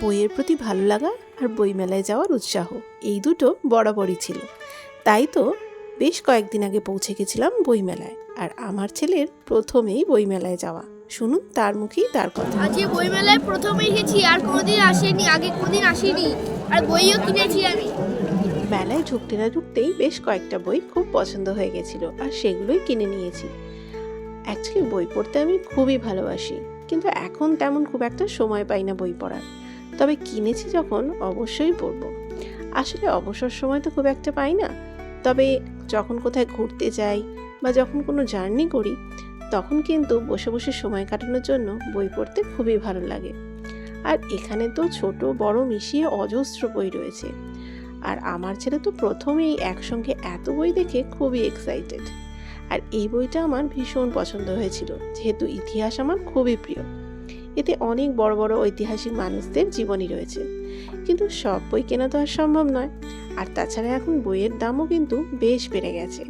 বইয়ের প্রতি ভালো লাগা আর বইমেলায় যাওয়ার উৎসাহ। এই দুটো বরাবরই ছিল। তাই তো বেশ কয়েকদিন আগে পৌঁছে গেছিলাম বইমেলায় আর আমার ছেলের প্রথমেই বইমেলায় যাওয়া। শুনুন তার মুখেই তার কথা। আজকে বইমেলায় প্রথমেই গেছি আর কোনোদিন আসেনি আগে কোনোদিন আসিনি। আর বইও কিনেছি আমি। মেলায় ঢুকতে না ঢুকতেই বেশ কয়েকটা বই খুব পছন্দ হয়ে গেছিল আর সেগুলোই কিনে নিয়েছি। অ্যাকচুয়ালি বই পড়তে আমি খুবই ভালোবাসি কিন্তু এখন তেমন খুব একটা সময় পাই না বই পড়ার। তবে কিনেছি যখন অবশ্যই পড়ব আসলে অবসর সময় তো খুব একটা পাই না। তবে যখন কোথায় ঘুরতে যাই বা যখন কোনো জার্নি করি, তখন কিন্তু বসে বসে সময় কাটানোর জন্য বই পড়তে খুবই ভালো লাগে। আর এখানে তো ছোট বড় মিশিয়ে অজস্র বই রয়েছে। আর আমার ছেলে তো প্রথমেই একসঙ্গে এত বই দেখে খুবই এক্সাইটেড আর এই বইটা আমার ভীষণ পছন্দ হয়েছিল, যেহেতু ইতিহাস আমার খুবই প্রিয়। এতে অনেক বড় বড় ঐতিহাসিক মানুষদের জীবনী রয়েছে। কিন্তু সব বই কেনা তো আর সম্ভব নয়। আর তাছাড়া এখন বইয়ের দামও কিন্তু বেশ বেড়ে গেছে।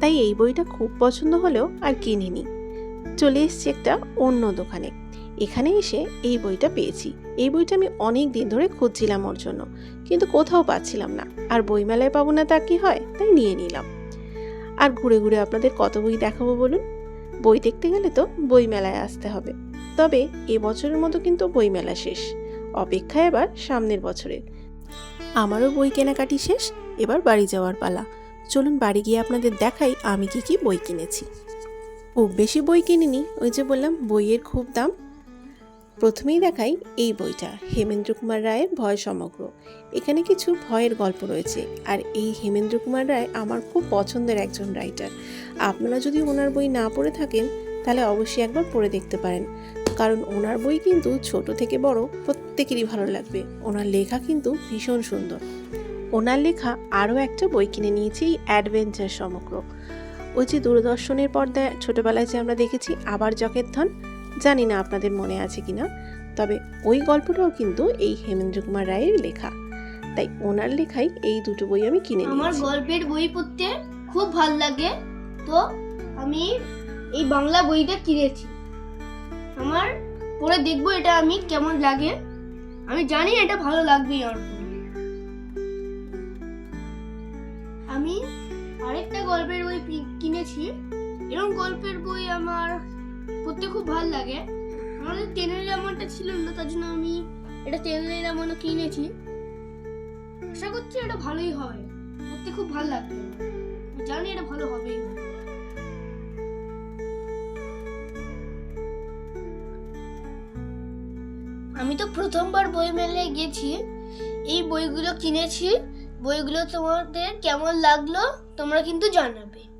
তাই এই বইটা খুব পছন্দ হলেও আর কিনিনি। চলে এসেছি একটা অন্য দোকানে। এখানে এসে এই বইটা পেয়েছি। এই বইটা আমি অনেক দিন ধরে খুঁজছিলাম ওর জন্য। কিন্তু কোথাও পাচ্ছিলাম না। আর বইমেলায় পাবো না তা কি হয়? তাই নিয়ে নিলাম। আর ঘুরে ঘুরে আপনাদের কত বই দেখাবো বলুন? বই দেখতে গেলে তো বই মেলায় আসতে হবে। তবে এ বছরের মতো কিন্তু বইমেলা শেষ। অপেক্ষা এবার সামনের বছরের আমারও বই কেনাকাটি শেষ, এবার বাড়ি যাওয়ার পালা। চলুন বাড়ি গিয়ে আপনাদের দেখাই আমি কি কি বই কিনেছি। খুব বেশি বই কিনিনি, ওই যে বললাম বইয়ের খুব দাম। প্রথমেই দেখাই এই বইটা, হেমেন্দ্র কুমার রায়ের ভয় সমগ্র। এখানে কিছু ভয়ের গল্প রয়েছে, আর এই হেমেন্দ্র কুমার রায় আমার খুব পছন্দের একজন রাইটার। আপনারা যদি ওনার বই না পড়ে থাকেন, তাহলে অবশ্যই একবার পড়ে দেখতে পারেন। কারণ ওনার বই কিন্তু ছোট থেকে বড় প্রত্যেকেরই ভালো লাগবে। ওনার লেখা কিন্তু ভীষণ সুন্দর। ওনার লেখা আরও একটা বই কিনে নিয়েছি এই অ্যাডভেঞ্চার সমগ্র। ওই যে দূরদর্শনের পর্দায় ছোটবেলায় যে আমরা দেখেছি আবার জকের ধন জানি না আপনাদের মনে আছে কিনা তবে ওই গল্পটাও কিন্তু এই হেমেন্দ্র কুমার রায়ের লেখা। তাই ওনার লেখাই এই দুটো বই আমি কিনে আমার গল্পের বই পড়তে খুব ভালো লাগে। তো আমি এই বাংলা বইটা কিনেছি। আমার? পরে দেখব এটা আমি কেমন লাগে। আমি জানি এটা ভালো লাগবেই আমার আমি আরেকটা গল্পের বই কিনেছি। এরকম গল্পের বই আমার পড়তে খুব ভালো লাগে। আমাদের টেনের এমনটা ছিল না, তার জন্য আমি এটা টেনের এমনও কিনেছি। আশা করছি এটা ভালোই হবে পড়তে খুব ভালো লাগবে। জানি এটা ভালো হবেই। আমি তো প্রথমবার বই মেলে গেছি। এই বইগুলো কিনেছি। বইগুলো তোমাদের কেমন লাগল তোমরা কিন্তু জানাবে।